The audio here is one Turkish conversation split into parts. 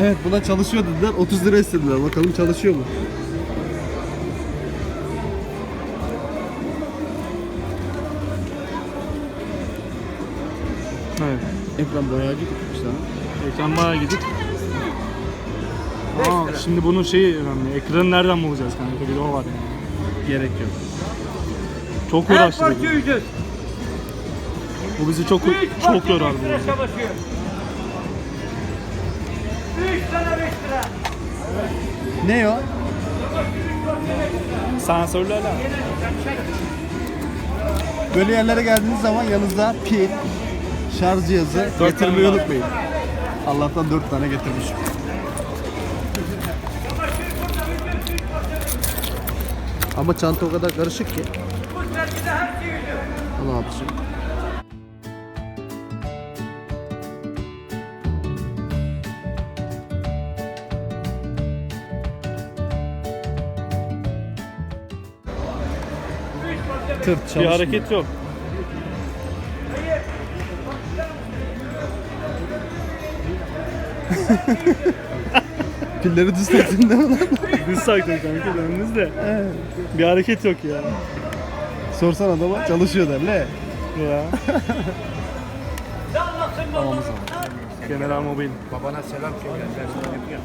Evet buna çalışıyor dediler. 30 lira istediler. Bakalım çalışıyor mu? Evet. Ekran boyacı gitmiş lan. Ekran bayağı gidip. Aa, şimdi bunun şeyi önemli. Ekranı nereden bulacağız kanka? Bir de o var yani. Gerek yok. Çok uğraştırdı. Bu bizi çok çok yorar bu. arada. Ne o? Sensörlü alarm. Böyle yerlere geldiğiniz zaman yanınızda pil, şarj cihazı Dört getirmeyi var. unutmayın. Allah'tan 4 tane getirmişim. Ama çanta o kadar karışık ki. Ne yapacağım? Tırt Bir çalışmıyor. hareket yok. Pilleri düz taktın değil mi lan? Düz saktın kanka dönümüz de. Bir hareket yok ya. Sorsan adama çalışıyor der ne? Ya. General Mobil. Babana selam söyle. Ben sana yapıyorum.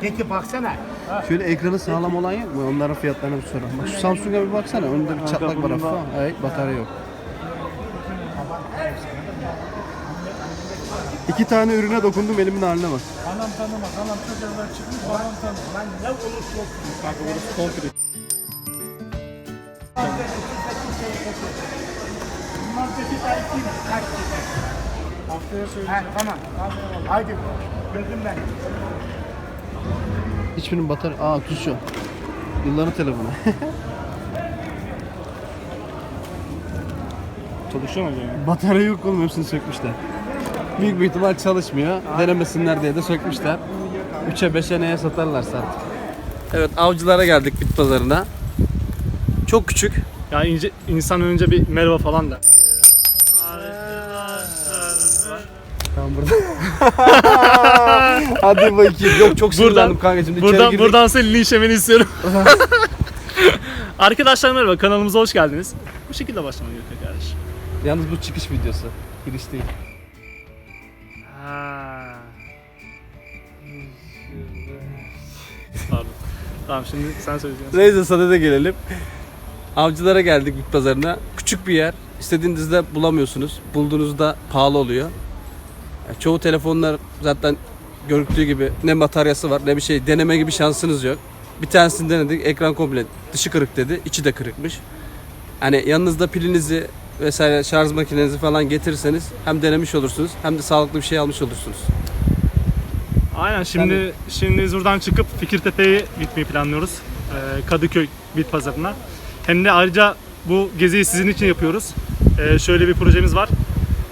Peki baksana. Şöyle ekranı sağlam olan yok mu? Onların fiyatlarına bir soralım. Bak şu Samsung'a bir baksana. Önünde bir çatlak var hafif. Evet batarya yok. İki tane ürüne dokundum elimin haline bak. Anam tanımaz. Anam çok evvel çıkmış. Babam tanımaz. Lan ne olursa olsun. Kanka burası komple. Cumartesi de iki. Kaç kişi? Haftaya söyleyeceğim. He, tamam. Haydi. Gözüm ben. Hiçbirinin batarya... Aa tuz şu. Yılların telefonu. Çalışıyor mu acaba? batarya yok oğlum hepsini sökmüşler. Büyük bir ihtimal çalışmıyor. Denemesinler diye de sökmüşler. 3'e 5'e neye satarlarsa artık. Evet avcılara geldik bit pazarına. Çok küçük. Ya ince, insan önce bir merhaba falan der. Tamam burada. Hadi bakayım. Yok çok sinirlendim kanka şimdi buradan, buradan senin linç yemeni istiyorum. Arkadaşlar merhaba kanalımıza hoş geldiniz. Bu şekilde başlamak gerekiyor kardeşim. Yalnız bu çıkış videosu. Giriş değil. Ha. Pardon. Tamam şimdi sen söyleyeceksin. Neyse sadede gelelim. Avcılara geldik bit pazarına. Küçük bir yer. İstediğinizde bulamıyorsunuz. Bulduğunuzda pahalı oluyor. Yani çoğu telefonlar zaten görüktüğü gibi ne bataryası var ne bir şey deneme gibi şansınız yok. Bir tanesini denedik. Ekran komple dışı kırık dedi. içi de kırıkmış. Hani yanınızda pilinizi vesaire şarj makinenizi falan getirirseniz hem denemiş olursunuz hem de sağlıklı bir şey almış olursunuz. Aynen şimdi şimdi biz buradan çıkıp Fikirtepe'ye gitmeyi planlıyoruz. Ee, Kadıköy Bit Pazarı'na. Hem de ayrıca bu geziyi sizin için yapıyoruz. Ee, şöyle bir projemiz var.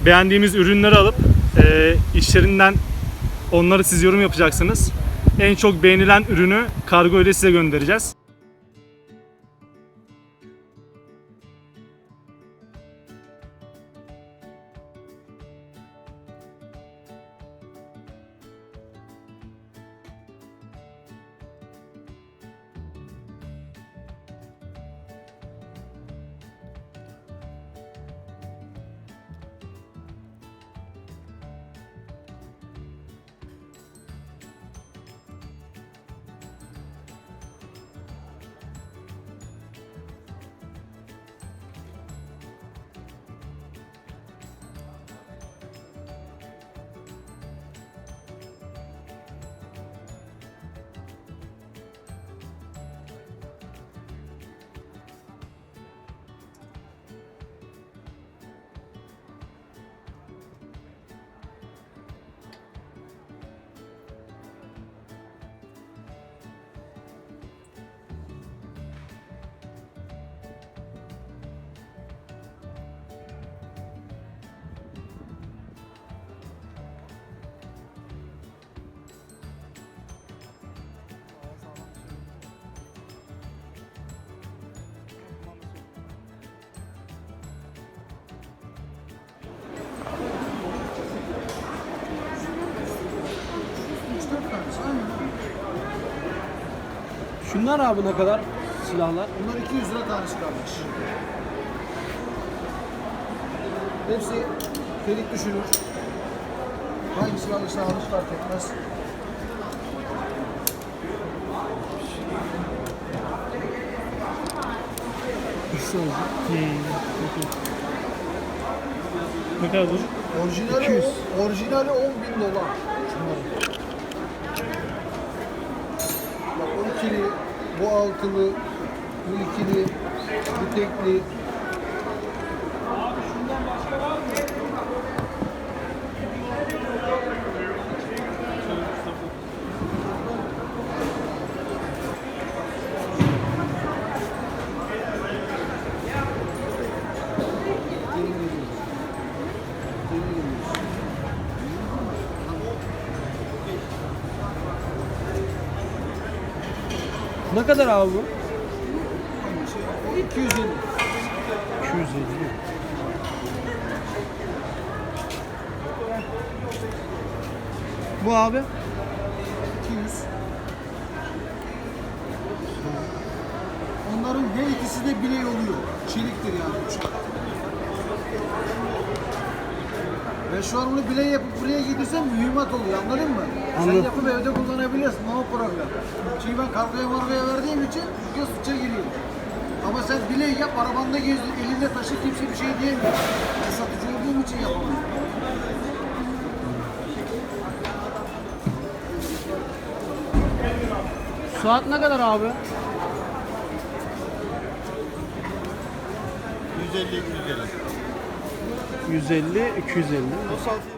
Beğendiğimiz ürünleri alıp e, işlerinden onları siz yorum yapacaksınız. En çok beğenilen ürünü kargo ile size göndereceğiz. Şunlar abi ne kadar silahlar? Bunlar 200 lira tanesi kardeş. Hepsi delik düşürür. Hangisi alırsa alır fark etmez. Ne kadar dur? Orijinali, o- orijinali 10 bin dolar. Şunların. Bak o ikili, bu altılı, bu ikili, bu tekli. Ne kadar abi bu? O 250. 250. Bu abi? 200. Onların her ikisi de biley oluyor. Çeliktir yani. Ben şu an onu biley yapıp buraya getirsem mühimmat oluyor anladın mı? Anladım. Sen yapıp evde kullanabilirsin no problem. Çünkü ben kargoya margoya verdiğim için göz suça giriyor. Ama sen biley yap arabanda gezdir elinde taşı kimse bir şey diyemiyor. Ben satıcı olduğum için yapamıyorum. Saat ne kadar abi? 150 250. 150, 250. Bu saat